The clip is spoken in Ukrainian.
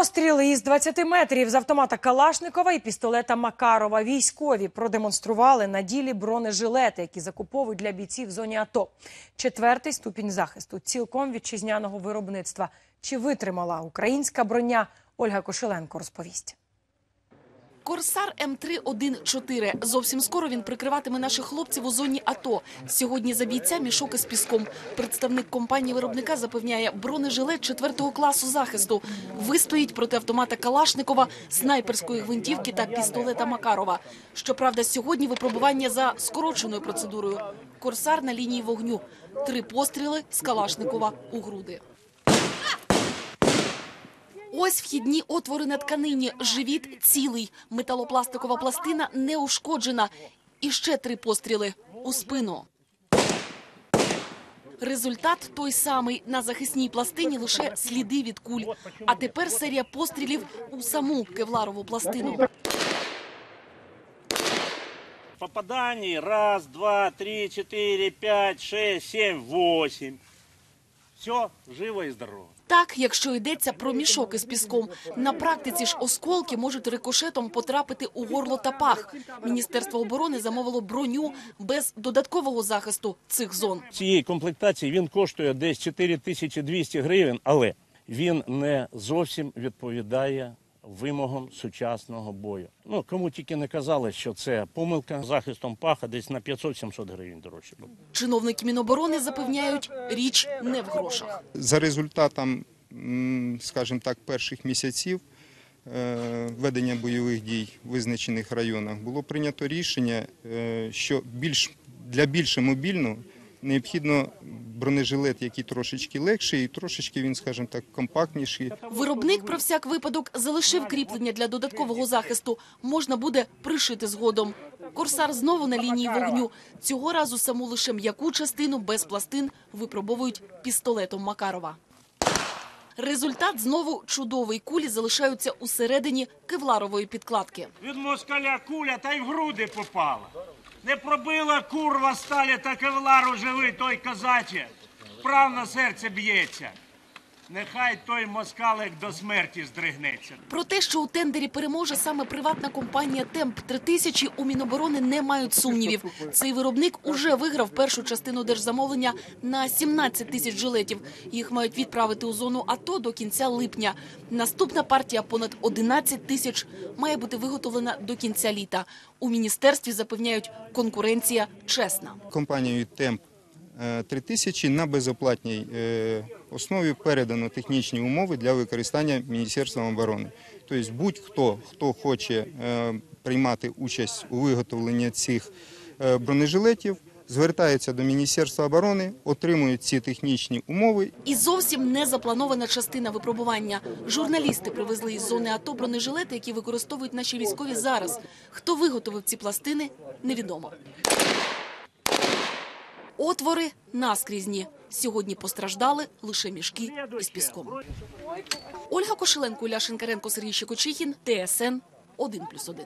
постріли із 20 метрів з автомата Калашникова і пістолета Макарова. Військові продемонстрували на ділі бронежилети, які закуповують для бійців в зоні АТО. Четвертий ступінь захисту цілком вітчизняного виробництва. Чи витримала українська броня? Ольга Кошеленко розповість. Корсар М314. Зовсім скоро він прикриватиме наших хлопців у зоні АТО. Сьогодні за бійця мішок із піском. Представник компанії виробника запевняє, бронежилет четвертого класу захисту вистоїть проти автомата Калашникова, снайперської гвинтівки та пістолета Макарова. Щоправда, сьогодні випробування за скороченою процедурою. Корсар на лінії вогню. Три постріли з Калашникова у груди. Ось вхідні отвори на тканині. Живіт цілий. Металопластикова пластина не ушкоджена. І ще три постріли у спину. Результат той самий. На захисній пластині лише сліди від куль. А тепер серія пострілів у саму кевларову пластину. Попаданий раз, два, три, четыре, пять, шесть, семь, восемь. Все, живо і здорово. Так, якщо йдеться про мішок із піском. На практиці ж осколки можуть рикошетом потрапити у горло та пах. Міністерство оборони замовило броню без додаткового захисту цих зон. Цієї комплектації він коштує десь 4200 гривень, але він не зовсім відповідає вимогам сучасного бою. Ну, кому тільки не казали, що це помилка захистом паха десь на 500-700 гривень дорожче. Чиновники Міноборони запевняють, річ не в грошах. За результатом, скажімо так, перших місяців е, ведення бойових дій в визначених районах було прийнято рішення, е, що більш для більше мобільного необхідно бронежилет, який трошечки легший, і трошечки він, скажімо так, компактніший. Виробник про всяк випадок залишив кріплення для додаткового захисту. Можна буде пришити згодом. Корсар знову на лінії вогню. Цього разу саму лише м'яку частину без пластин випробовують пістолетом Макарова. Результат знову чудовий. Кулі залишаються усередині кевларової підкладки. Від москаля куля та й в груди попала. Не пробила курва сталі та кевлару живий той козаче. Прав на серце б'ється. Нехай той москалик до смерті здригнеться. Про те, що у тендері переможе саме приватна компанія Темп 3000 у Міноборони не мають сумнівів. Цей виробник уже виграв першу частину держзамовлення на 17 тисяч жилетів. Їх мають відправити у зону АТО до кінця липня. Наступна партія понад 11 тисяч має бути виготовлена до кінця літа. У міністерстві запевняють, конкуренція чесна. Компанією Темп 3000 на безоплатній е, основі передано технічні умови для використання Міністерством оборони. Тобто будь-хто, хто хоче е, приймати участь у виготовленні цих е, бронежилетів, звертається до Міністерства оборони, отримує ці технічні умови І зовсім не запланована частина випробування. Журналісти привезли із зони АТО бронежилети, які використовують наші військові зараз. Хто виготовив ці пластини, невідомо. Отвори наскрізні. Сьогодні постраждали лише мішки із піском. Ольга Кошеленко, Ляшенкаренко, Сергій Щекочихін, ТСН 1+,1.